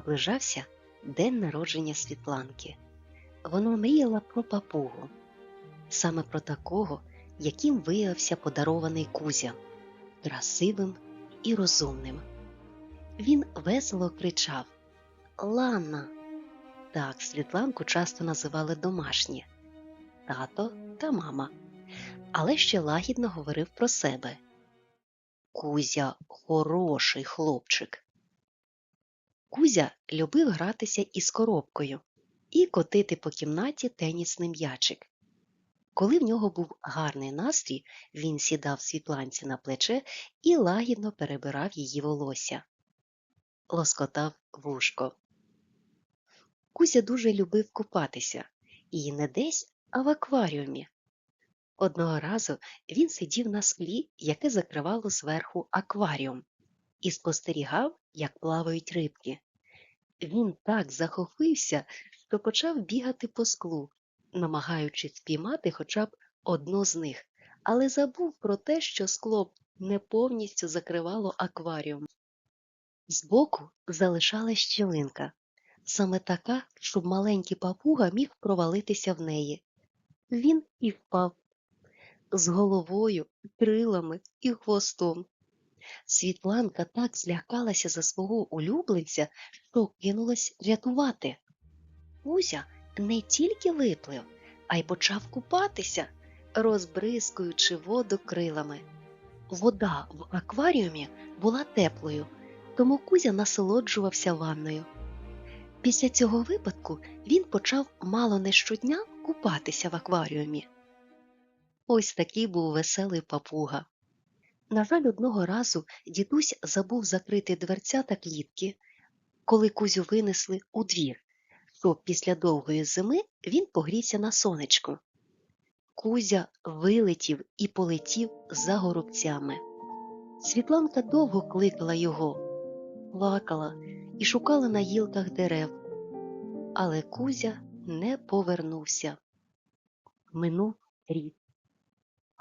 Наближався день народження Світланки. Вона мріяла про папугу, саме про такого, яким виявився подарований Кузя, красивим і розумним. Він весело кричав Ланна. Так, Світланку часто називали домашні тато та мама, але ще лагідно говорив про себе. Кузя хороший хлопчик. Кузя любив гратися із коробкою і котити по кімнаті тенісний м'ячик. Коли в нього був гарний настрій, він сідав світланці на плече і лагідно перебирав її волосся, лоскотав вушко. Кузя дуже любив купатися, і не десь, а в акваріумі. Одного разу він сидів на склі, яке закривало зверху акваріум, і спостерігав, як плавають рибки. Він так захопився, що почав бігати по склу, намагаючись спіймати хоча б одну з них, але забув про те, що скло не повністю закривало акваріум. Збоку залишалась щілинка, саме така, щоб маленький папуга міг провалитися в неї. Він і впав з головою, крилами і хвостом. Світланка так злякалася за свого улюбленця, що кинулась рятувати. Кузя не тільки виплив, а й почав купатися, розбризкуючи воду крилами. Вода в акваріумі була теплою, тому Кузя насолоджувався ванною. Після цього випадку він почав мало не щодня купатися в акваріумі. Ось такий був веселий папуга. На жаль, одного разу дідусь забув закрити дверця та клітки, коли Кузю винесли у двір, щоб після довгої зими він погрівся на сонечку. Кузя вилетів і полетів за горобцями. Світланка довго кликала його, плакала і шукала на гілках дерев, але Кузя не повернувся. Минув рік.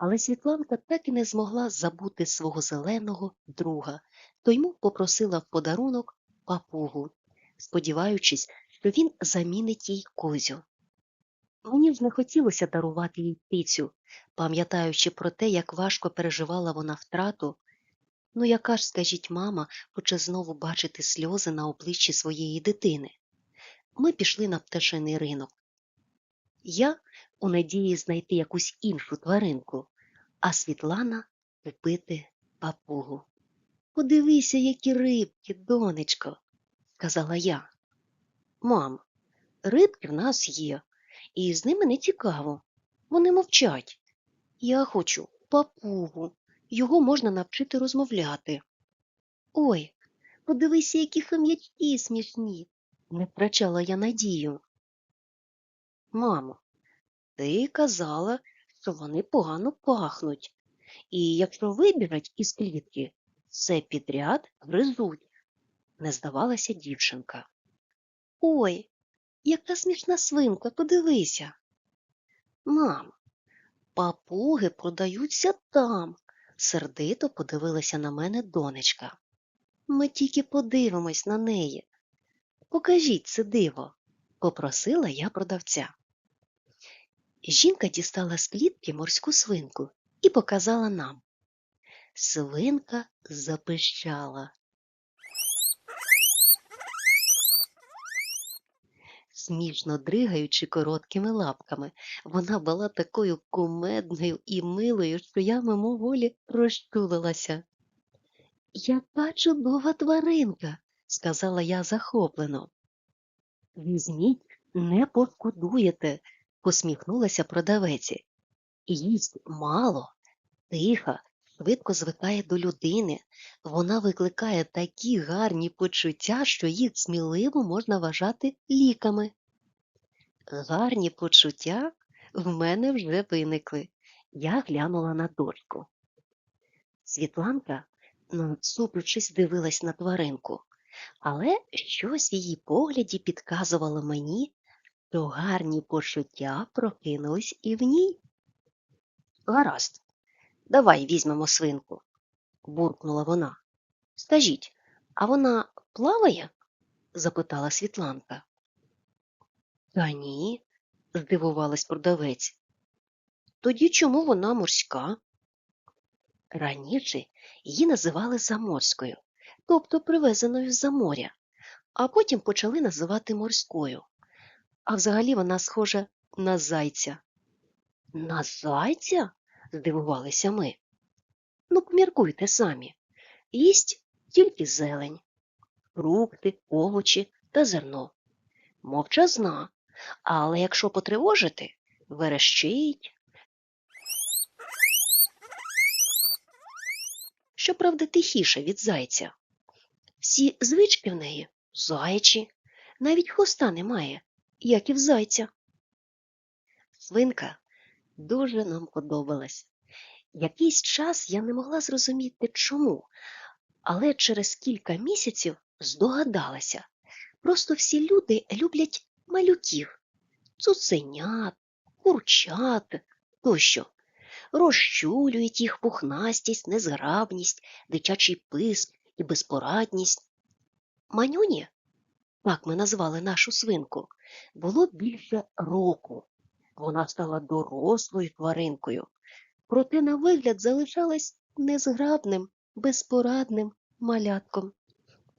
Але Світланка так і не змогла забути свого зеленого друга, то йому попросила в подарунок папугу, сподіваючись, що він замінить їй козю. Мені ж не хотілося дарувати їй птицю, пам'ятаючи про те, як важко переживала вона втрату. Ну, яка ж, скажіть, мама, хоче знову бачити сльози на обличчі своєї дитини. Ми пішли на пташиний ринок. Я у надії знайти якусь іншу тваринку, а Світлана купити папугу. Подивися, які рибки, донечко, сказала я. Мам, рибки в нас є, і з ними не цікаво. Вони мовчать. Я хочу папугу, його можна навчити розмовляти. Ой, подивися, які хам'ячки смішні, не втрачала я надію. Мамо, ти казала, що вони погано пахнуть, і якщо вибіжать із клітки, все підряд гризуть, не здавалася дівчинка. Ой, яка смішна свинка, подивися. Мам, папуги продаються там, сердито подивилася на мене донечка. Ми тільки подивимось на неї. Покажіть це диво, попросила я продавця. Жінка дістала з клітки морську свинку і показала нам. Свинка запищала. Смішно дригаючи короткими лапками, вона була такою кумедною і милою, що я мимоволі розчулилася. Яка чудова тваринка, сказала я захоплено. Візьміть, не пошкодуєте, посміхнулася продавеці. Їсть мало, тиха, швидко звикає до людини. Вона викликає такі гарні почуття, що їх сміливо можна вважати ліками. Гарні почуття в мене вже виникли. Я глянула на дочку. Світланка, насуплючись, дивилась на тваринку, але щось в її погляді підказувало мені, що гарні почуття прокинулись і в ній. Гаразд, давай візьмемо свинку, буркнула вона. Скажіть, а вона плаває? запитала Світланка. Та ні, здивувалась продавець. Тоді чому вона морська? Раніше її називали заморською, тобто привезеною з-за моря, а потім почали називати морською. А взагалі вона схожа на зайця. На зайця? здивувалися ми. Ну, поміркуйте самі. Їсть тільки зелень, фрукти, овочі та зерно. Мовчазна, але якщо потривожити, верещить. Щоправда, тихіше від зайця. Всі звички в неї зайчі, навіть хвоста немає, як і в зайця. Свинка дуже нам подобалась. Якийсь час я не могла зрозуміти, чому, але через кілька місяців здогадалася. Просто всі люди люблять малюків, цуценят, курчат тощо. Розчулюють їх пухнастість, незграбність, дитячий писк і безпорадність. Манюні, так ми назвали нашу свинку, було більше року. Вона стала дорослою тваринкою, проте на вигляд залишалась незграбним, безпорадним малятком.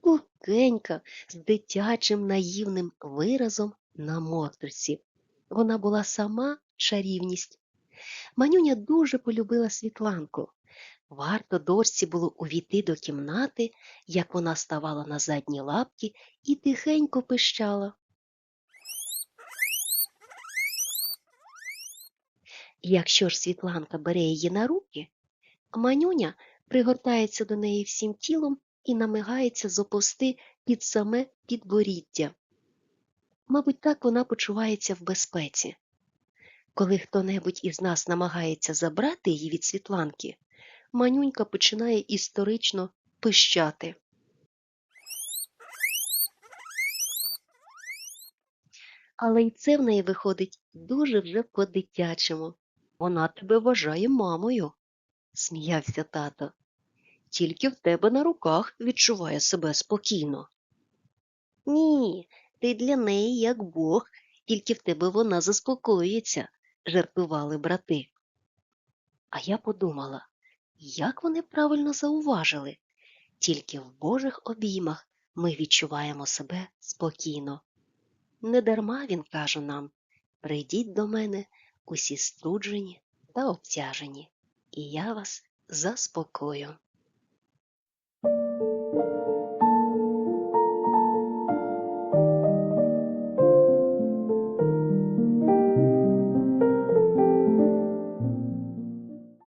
Пухкенька, з дитячим наївним виразом на мордочці. Вона була сама чарівність. Манюня дуже полюбила Світланку. Варто дочці було увійти до кімнати, як вона ставала на задні лапки і тихенько пищала. Якщо ж Світланка бере її на руки, Манюня пригортається до неї всім тілом і намагається заповзти під саме підборіддя. Мабуть, так вона почувається в безпеці. Коли хто-небудь із нас намагається забрати її від Світланки, Манюнька починає історично пищати. Але й це в неї виходить дуже вже по-дитячому. Вона тебе вважає мамою, сміявся тато. Тільки в тебе на руках відчуває себе спокійно. Ні, ти для неї як Бог, тільки в тебе вона заспокоїться, жартували брати. А я подумала, як вони правильно зауважили, тільки в Божих обіймах ми відчуваємо себе спокійно. Недарма він каже нам прийдіть до мене усі струджені та обтяжені, і я вас заспокою.